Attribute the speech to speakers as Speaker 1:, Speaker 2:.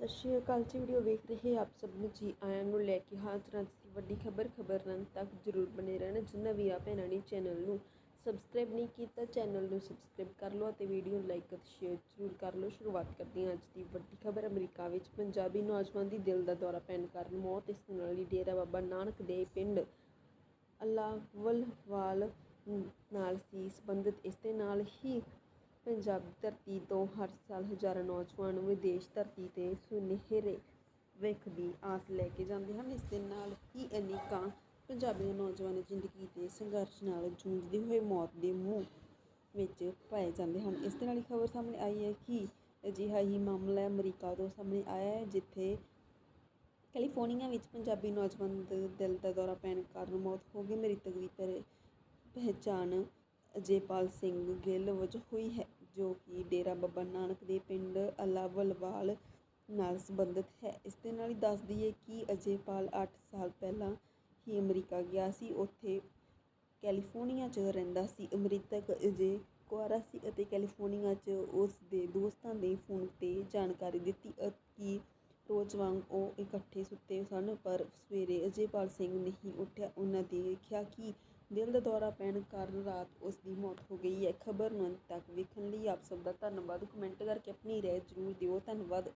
Speaker 1: ਸਤਿ ਸ਼੍ਰੀ ਅਕਾਲ ਜੀ ਵੀਡੀਓ ਵੇਖ ਰਹੇ ਆਪ ਸਭ ਨੂੰ ਜੀ ਆਇਆਂ ਨੂੰ ਲੈ ਕੇ ਹਾਜ਼ਰ ਹਾਂ ਜੀ ਵੱਡੀ ਖਬਰ ਖਬਰ ਰਨ ਤੱਕ ਜਰੂਰ ਬਣੇ ਰਹਿਣਾ। ਜਿੰਨਾ ਵੀ ਆ ਭੈਣਾਂ ਨੇ ਚੈਨਲ ਨੂੰ ਸਬਸਕ੍ਰਾਈਬ ਨਹੀਂ ਕੀਤਾ ਚੈਨਲ ਨੂੰ ਸਬਸਕ੍ਰਾਈਬ ਕਰ ਲਓ ਅਤੇ ਵੀਡੀਓ ਨੂੰ ਲਾਈਕ ਅਤੇ ਸ਼ੇਅਰ ਜ਼ਰੂਰ ਕਰ ਲਓ। ਸ਼ੁਰੂਆਤ ਕਰਦੇ ਹਾਂ ਅੱਜ ਦੀ ਵੱਡੀ ਖਬਰ। ਅਮਰੀਕਾ ਵਿੱਚ ਪੰਜਾਬੀ ਨੌਜਵਾਨ ਦੀ ਦਿਲ ਦਾ ਦੌਰਾ ਪੈਣ ਕਾਰਨ ਮੌਤ। ਇਸ ਦੇ ਨਾਲ ਹੀ ਡੇਰਾ ਬਾਬਾ ਨਾਨਕ ਦੇ ਪਿੰਡ ਅਲਾਵਲਵਾਲ ਨਾਲ ਸੀ ਸੰਬੰਧਿਤ। ਇਸ ਦੇ ਨਾਲ ਹੀ ਪੰਜਾਬ ਧਰਤੀ ਤੋਂ ਹਰ ਸਾਲ ਹਜ਼ਾਰਾਂ ਨੌਜਵਾਨ ਵਿਦੇਸ਼ ਧਰਤੀ ਤੇ ਸੁਨਹਿਰੇ ਵਿੱਖ ਦੀ ਆਸ ਲੈ ਕੇ ਜਾਂਦੇ ਹਨ। ਇਸ ਦੇ ਨਾਲ ਹੀ ਅਨੇਕਾਂ ਪੰਜਾਬੀ ਨੌਜਵਾਨ ਜ਼ਿੰਦਗੀ ਦੇ ਸੰਘਰਸ਼ ਨਾਲ ਜੂਝਦੇ ਹੋਏ ਮੌਤ ਦੇ ਮੂੰਹ ਵਿੱਚ ਪਾਏ ਜਾਂਦੇ ਹਨ। ਇਸ ਦੇ ਨਾਲ ਹੀ ਖਬਰ ਸਾਹਮਣੇ ਆਈ ਹੈ ਕਿ ਅਜਿਹਾ ਹੀ ਮਾਮਲਾ ਅਮਰੀਕਾ ਤੋਂ ਸਾਹਮਣੇ ਆਇਆ ਹੈ, ਜਿੱਥੇ ਕੈਲੀਫੋਰਨੀਆ ਵਿੱਚ ਪੰਜਾਬੀ ਨੌਜਵਾਨ ਦੇ, ਦਿਲ ਦਾ ਦੌਰਾ ਪੈਣ ਕਾਰਨ ਮੌਤ ਹੋ ਗਈ। ਮ੍ਰਿਤਕ ਦੀ ਪਰ, ਪਹਿਚਾਣ ਅਜੇਪਾਲ ਸਿੰਘ ਗਿੱਲ ਵਜੋਂ ਹੋਈ ਹੈ, ਜੋ ਕਿ ਡੇਰਾ ਬਾਬਾ ਨਾਨਕ ਦੇ ਪਿੰਡ ਅਲਾਵਲਵਾਲ ਨਾਲ ਸੰਬੰਧਿਤ ਹੈ। ਇਸ ਦੇ ਨਾਲ ਹੀ ਦੱਸ ਦਈਏ ਕਿ ਅਜੇਪਾਲ 8 ਸਾਲ ਪਹਿਲਾਂ ਹੀ ਅਮਰੀਕਾ ਗਿਆ ਸੀ। ਉੱਥੇ ਕੈਲੀਫੋਰਨੀਆ 'ਚ ਰਹਿੰਦਾ ਸੀ। ਅਮ੍ਰਿਤਕ ਅਜੇ ਕੁਆਰਾ ਸੀ ਅਤੇ ਕੈਲੀਫੋਰਨੀਆ 'ਚ ਉਸ ਦੇ ਦੋਸਤਾਂ ਦੇ ਫੋਨ ਤੇ ਜਾਣਕਾਰੀ ਦਿੱਤੀ ਕਿ ਰੋਜ਼ ਵਾਂਗ ਉਹ ਇਕੱਠੇ ਸੁੱਤੇ ਸਨ, ਪਰ ਸਵੇਰੇ ਅਜੇਪਾਲ ਸਿੰਘ ਨਹੀਂ ਉੱਠਿਆ। ਉਹਨਾਂ ਦੇਖਿਆ ਕਿ ਦਿਲ ਦਾ ਦੌਰਾ ਪੈਣ ਕਾਰਨ ਰਾਤ ਉਸ ਦੀ ਮੌਤ ਹੋ ਗਈ ਹੈ। ਖਬਰ ਨੂੰ ਅੰਤ ਤੱਕ ਵੇਖਣ ਲਈ ਆਪ ਸਭ ਦਾ ਧੰਨਵਾਦ। ਕਮੈਂਟ ਕਰਕੇ ਆਪਣੀ ਰਾਏ ਜ਼ਰੂਰ ਦਿਓ। ਧੰਨਵਾਦ।